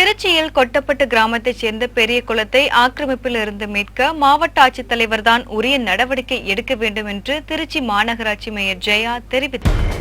திருச்சியில் கொட்டப்பட்டு கிராமத்தைச் சேர்ந்த பெரிய குளத்தை ஆக்கிரமிப்பில் இருந்து மீட்க மாவட்ட ஆட்சித்தலைவர் தான் உரிய நடவடிக்கை எடுக்க வேண்டும் என்று திருச்சி மாநகராட்சி மேயர் ஜெயா தெரிவித்தார்.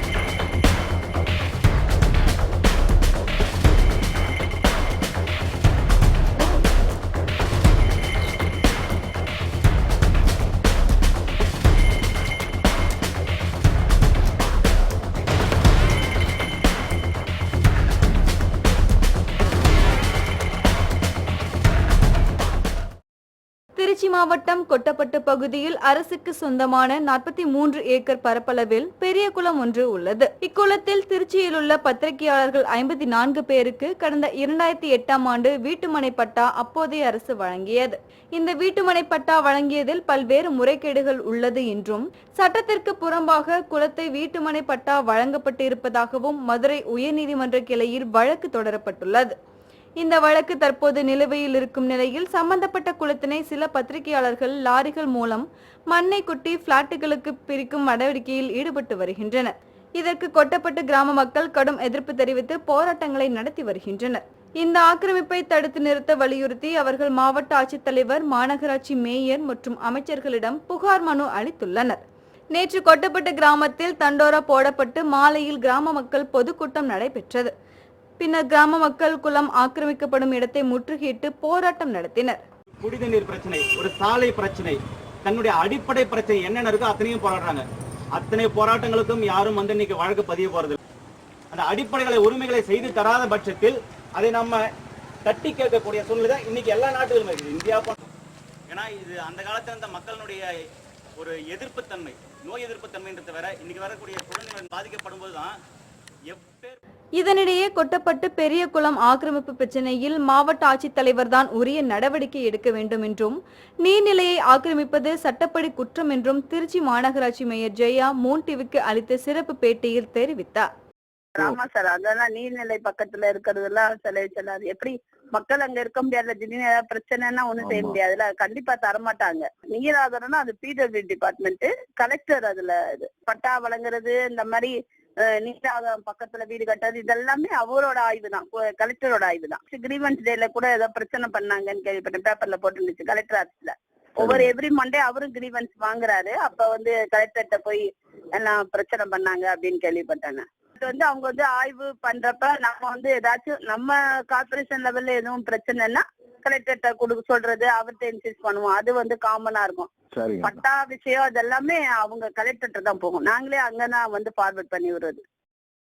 திருச்சி மாவட்டம் கொட்டப்பட்டு பகுதியில் அரசுக்கு சொந்தமான நாற்பத்தி மூன்று ஏக்கர் பரப்பளவில் பெரிய குளம் ஒன்று உள்ளது. இக்குளத்தில் திருச்சியில் உள்ள பத்திரிகையாளர்கள் ஐம்பத்தி நான்கு பேருக்கு கடந்த இரண்டாயிரத்தி எட்டாம் ஆண்டு வீட்டுமனை பட்டா அப்போதைய அரசு வழங்கியது. இந்த வீட்டுமனை பட்டா வழங்கியதில் பல்வேறு முறைகேடுகள் உள்ளது என்றும் சட்டத்திற்கு புறம்பாக குளத்தை வீட்டுமனை பட்டா வழங்கப்பட்டு இருப்பதாகவும் மதுரை உயர்நீதிமன்ற கிளையில் வழக்கு தொடரப்பட்டுள்ளது. இந்த வழக்கு தற்போது நிலுவையில் இருக்கும் நிலையில் சம்பந்தப்பட்ட குளத்தினை சில பத்திரிகையாளர்கள் லாரிகள் மூலம் மண்ணை கொட்டி பிளாட்டுகளுக்கு பிரிக்கும் நடவடிக்கையில் ஈடுபட்டு வருகின்றனர். இதற்கு கொட்டப்பட்டு கிராம மக்கள் கடும் எதிர்ப்பு தெரிவித்து போராட்டங்களை நடத்தி வருகின்றனர். இந்த ஆக்கிரமிப்பை தடுத்து நிறுத்த வலியுறுத்தி அவர்கள் மாவட்ட ஆட்சித்தலைவர் மாநகராட்சி மேயர் மற்றும் அமைச்சர்களிடம் புகார் மனு அளித்துள்ளனர். நேற்று கொட்டப்பட்டு கிராமத்தில் தண்டோரா போடப்பட்டு மாலையில் கிராம மக்கள் பொதுக்கூட்டம் நடைபெற்றது. பின்னர் கிராம மக்கள் குளம் ஆக்கிரமிக்கப்படும் இடத்தை முற்றுகையிட்டு போராட்டம் நடத்தினர். குடிநீர் பிரச்சனை ஒரு சாலை பிரச்சனை தன்னுடைய அடிப்படை பிரச்சனை என்னென்ன இருக்கோ அத்தனையும் போராடுறாங்க. அத்தனை போராட்டங்களுக்கும் யாரும் வந்து இன்னைக்கு வழக்கு பதிய போறது அந்த அடிப்படைகளை உரிமைகளை செய்து தராத பட்சத்தில் அதை நம்ம தட்டி கேட்கக்கூடிய சூழ்நிலை தான் இன்னைக்கு எல்லா நாட்டுகளும் இருக்குது. இந்தியா ஏன்னா இது அந்த காலத்துல இருந்த மக்களுடைய ஒரு எதிர்ப்புத்தன்மை நோய் எதிர்ப்புத்தன்மைன்றது வேற. இன்னைக்கு வரக்கூடிய குழந்தைகள் பாதிக்கப்படும் போது தான் எப்பேர் இதனிடையே கொட்டப்பட்டு பெரிய குளம் ஆக்கிரமிப்பு பிரச்சனையில் மாவட்ட ஆட்சித்தலைவர் தான் உரிய நடவடிக்கை எடுக்க வேண்டும் என்றும் நீர்நிலையை ஆக்கிரமிப்பது சட்டப்படி குற்றம் என்றும் திருச்சி மாநகராட்சி மேயர் ஜெயா மூன் டிவிக்கு அளித்த சிறப்பு பேட்டியில் தெரிவித்தார். ஆமா சார் அதெல்லாம் நீர்நிலை பக்கத்துல இருக்கிறதெல்லாம் சில சில எப்படி மக்கள் அங்க இருக்க முடியாதுல திடீர்னு ஏதாவது பிரச்சனைன்னா ஒண்ணும் செய்ய முடியாதுல்ல கண்டிப்பா தரமாட்டாங்க. நீராதாரம்னா அது பிடபிள்யூ டிபார்ட்மெண்ட் கலெக்டர் அதுல பட்டா வழங்குறது இந்த மாதிரி நீராதாரம் பக்கத்துல வீடு கட்டுறது இதெல்லாமே அவரோட ஆய்வு தான் கலெக்டரோட ஆய்வு தான் கிரீவன்ஸ் டேல கூட ஏதோ பிரச்சனை பண்ணாங்கன்னு கேள்விப்பட்டேன். பேப்பர்ல போட்டுருந்துச்சு கலெக்டர் ஆஃபீஸ்ல ஒவ்வொரு எவ்ரி மண்டே அவரும் கிரீவன்ஸ் வாங்குறாரு. அப்ப வந்து கலெக்டர்கிட்ட போய் எல்லாம் பிரச்சனை பண்ணாங்க அப்படின்னு கேள்விப்பட்டாங்க இது வந்து அவங்க வந்து ஆய்வு பண்றப்ப நம்ம வந்து ஏதாச்சும் நம்ம கார்பரேஷன் லெவல்ல எதுவும் பிரச்சனைன்னா கலெக்டர்கிட்ட கொடுக்க சொல்றது அவர்கிட்ட இன்சிஸ்ட் பண்ணுவோம். அது வந்து காமனா இருக்கும். பட்டா விஷயம் அதெல்லாமே அவங்க கலெக்டர்கிட்ட தான் போகும். நாங்களே அங்கதான் வந்து ஃபார்வர்ட் பண்ணி விடுறது.